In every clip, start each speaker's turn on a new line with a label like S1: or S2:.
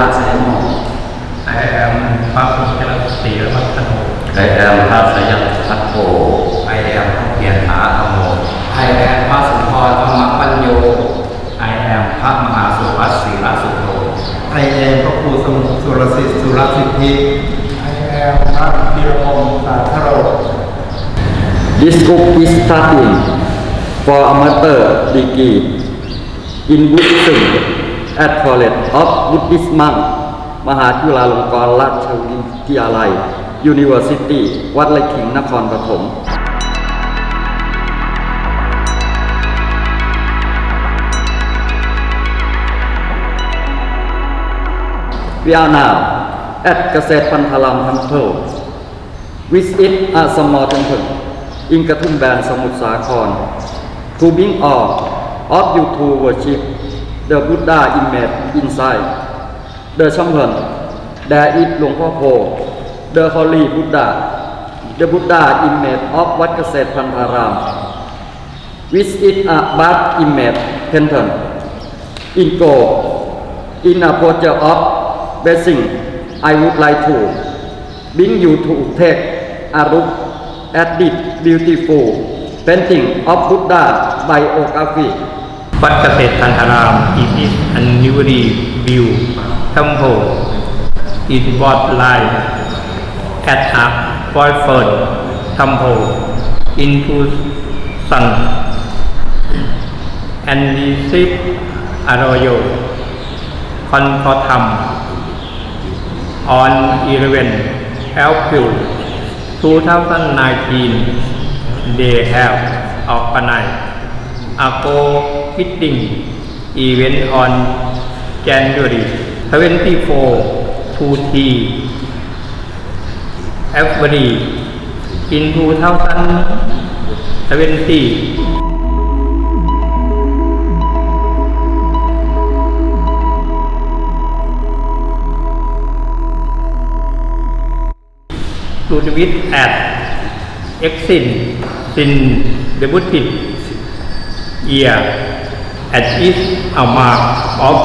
S1: รพยาสยาม
S2: I
S3: am พระพุทธศรีวัฒโน
S4: ไอแอมพระสยันพัทโธ
S5: I am พระ
S4: เก
S5: ี
S4: ยรต
S5: ิ
S4: ห
S5: า
S4: ธรรมโม
S2: I am พระสุนทรธรรมปัญโย I
S5: am พระมหาสุวัสดิ์ศิรสุโธ
S6: ไอเอมพระครูสมุทรสุรสิทธิ์สุรสิทธิ I am พระธีรพงศ์สาธโร
S1: This book is studying for amateur degree in Buddhism แอ College of Buddhist Monk มหาจุฬาลงกรณราชวิทยาลัยูนิเวอร์ซิตี้วัดไร่ขิงนครปฐมวิอานาแอดเกษตรพันธารามทันเพิลวิสอิตอาสมอทัมเพิลอิงกระทุ่มแบนสมุทรสาครทูบิงออฟออฟยูทูเวอร์ชิพ the Buddha image inside the temple there is หลวงพ่อโพ the holy Buddha the Buddha image of วัดเกษตรพันธาราม which is a birth image temple in Go in a picture of blessing I would like to bring you to take a look at this beautiful painting of Buddha biography
S3: วัดเกษตรพันธาราม It is a newly built temple It was like at a boyfriend temple into sun and receive a royal confortum on 11 April 2019 they have organized ACO Fitting event on January 24 2T every in 2017 Student at Exin in the Buddhist year as is a mark of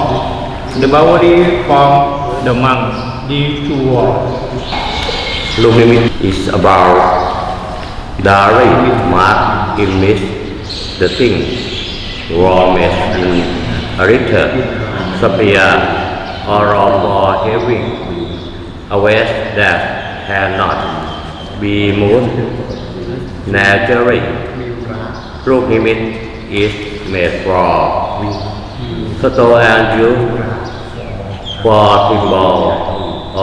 S3: the boundary from the monk detour.
S4: Luminous is about direct mark image the thing warmest in a return sphere or for having a ways that cannot be moved naturally รูปนิมิต is made from stone and wood for symbol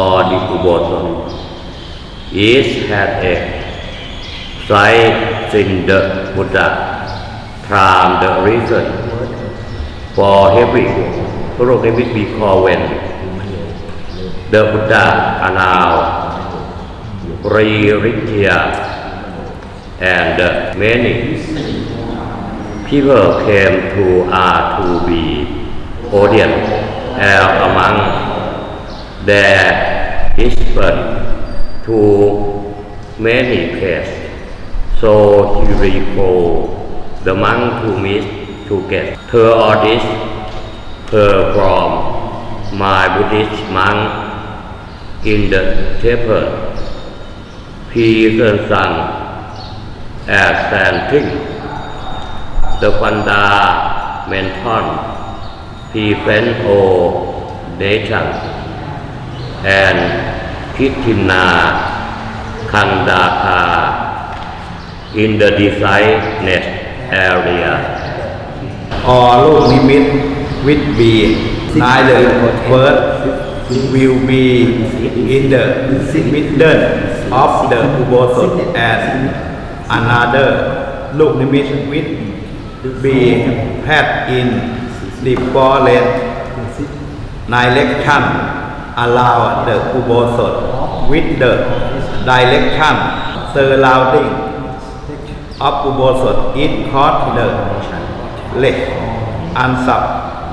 S4: or decoration each had a side in the Buddha from the reason for having รูปนิมิต we call when the Buddha announced religion and many people came to R to be audience and among their dispersed to many places. So he recall the monk to meet to get her all this her from my Buddhist monk in the temple. Peter son as chanting the fundamental prevent all nation and Kitina Kandaka in the designated area.
S7: ออลูก
S8: นิมิ
S7: ต
S8: บีแ
S7: ฮดอิน
S8: ดิฟอ
S7: เลนนายเล็กชั่นอาลาว
S8: เดอะคูโบส
S7: ด
S8: วิดเดอะดิเล็ก
S7: ชั่น
S8: เซอร์ล
S7: าวดิ้ง
S8: ออ
S7: ฟคูโบสด
S8: อินคอร์เดอะเล็กอันสับ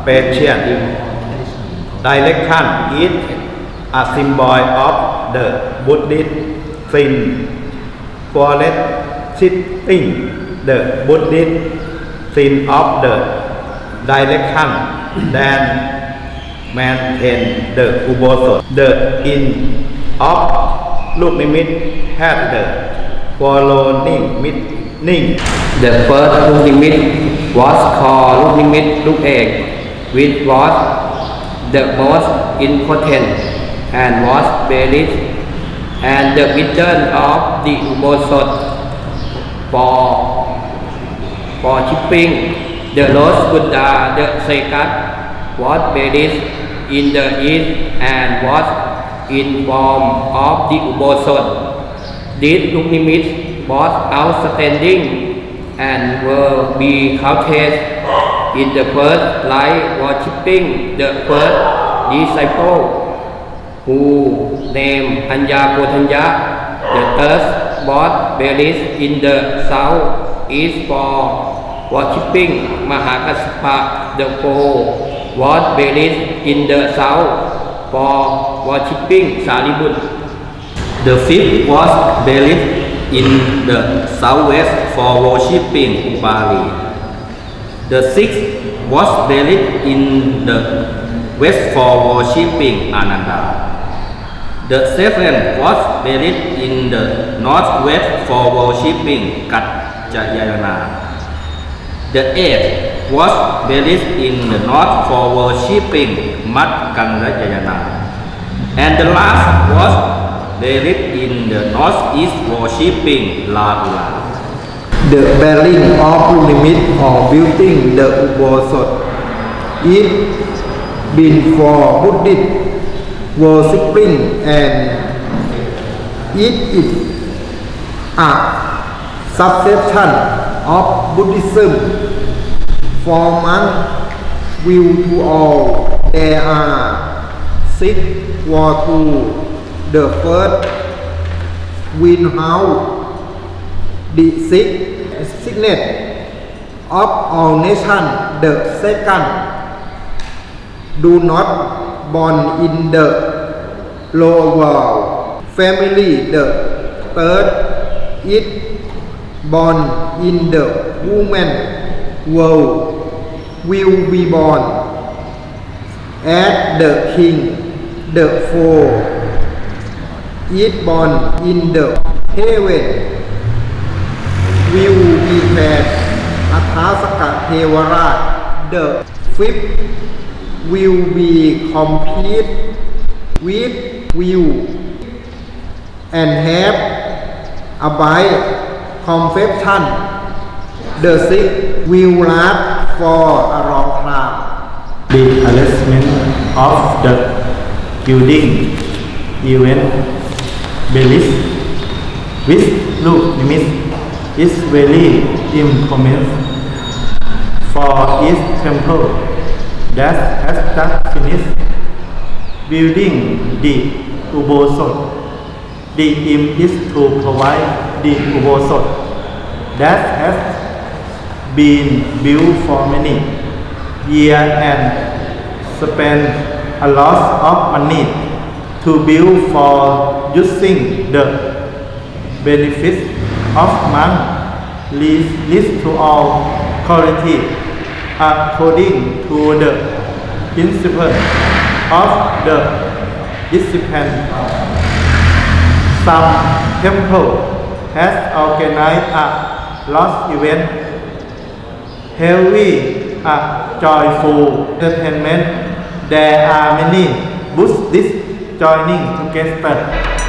S8: เปเช
S7: ียนด
S8: ิเล็ก
S7: ชั่น
S8: อินอาซิม
S7: บอ
S8: ยอ
S7: อฟเดอะ
S8: บุด
S7: ดิสฟินฟ
S8: อ
S7: เรส
S8: ซิตติ้งเดอะบุดด
S7: ิ
S8: sin of
S7: the
S8: direction then
S7: maintain the
S8: Ubosot. The inn of ลูกนิมิต had the following meaning
S2: The first ลูกนิมิต was called ลูกนิมิตลูกเอก which was the most important and was buried and the middle of the Ubosot for for shipping the Lord Buddha the second was buried in the east and was in form of the Ubosot This Lugnimit was outstanding and will be counted in the first light worshipping the first disciple who named Anya Kotanya. The third was buried in the south east for worshipping Mahakassapa. The fourth was buried in the south for worshipping Sariputta.
S5: The fifth was buried in the southwest for worshipping Bali. The sixth was buried in the west for worshipping Ananda. The seventh was buried in the northwest for worshipping Katjayana. The eighth was buried in the north for worshipping Matkanrajayana. And the last was buried in the northeast worshipping Lahula.
S6: The bearing of limit or building the Ubosot is been for Buddhist worshipping and it is a subsection of Buddhism. For monk view to all there are. Six war to the first windhouse the sixth signet of all nations the second do not born in the lower world family. The third is born in the woman world will be born as the king the four is born in the heaven will be fed อัฐาสกะเทวราช the fifth will be complete with will and have abide confession the sixth will last for a long time
S8: the arrangement of the building event belief with look limit is very important for each temple that has just finished building the ubosot. The aim is to provide the ubosot that has been built for many years and spent a lot of money to build for using the benefits of monk leads, leads to all quality according to the principle of the discipline. Some temple has organized a lost event heavy a joyful entertainment. There are many Buddhists joining together